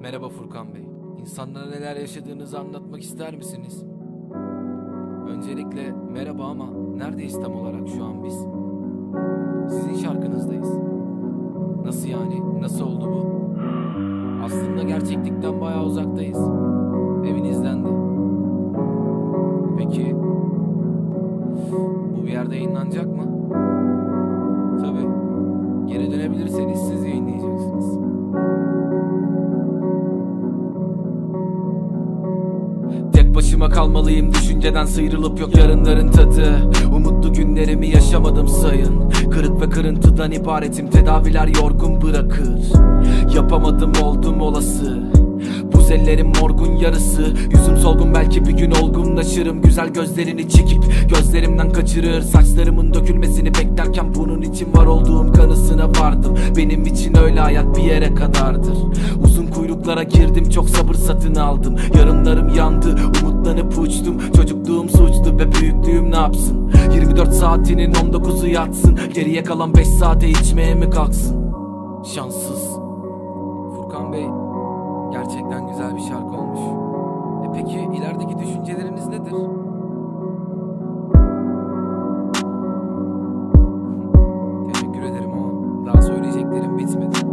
Merhaba Furkan Bey. İnsanlara neler yaşadığınızı anlatmak ister misiniz? Öncelikle merhaba ama neredeyiz tam olarak şu an biz? Sizin şarkınızdayız. Nasıl yani? Nasıl oldu bu? Aslında gerçeklikten bayağı uzaktayız. Evinizden de. Peki bu bir yerde yayınlanacak mı? Başıma kalmalıyım. Düşünceden sıyrılıp yok yarınların tadı. Umutlu günlerimi yaşamadım sayın. Kırık ve kırıntıdan ibaretim. Tedaviler yorgun bırakır. Yapamadım oldum olası Buz ellerim morgun yarısı. Yüzüm solgun belki bir gün olgunlaşırım. Güzel gözlerini çekip gözlerimden kaçırır. Saçlarımın dökülmesini beklerken bunun için var olduğum kanısına vardım. Benim için öyle hayat bir yere kadardır. Uzun kuyruklara girdim çok sabır satın aldım. Yarınlarım yandı umutlanıp uçtum. Çocukluğum suçtu ve büyüklüğüm ne yapsın? 24 saatinin 19'u yatsın. Geriye kalan 5 saate içmeye mi kalksın? Şanssız. Furkan Bey Gerçekten güzel bir şarkı olmuş. E peki ilerideki düşünceleriniz nedir? Teşekkür ederim ama daha söyleyeceklerim bitmedi.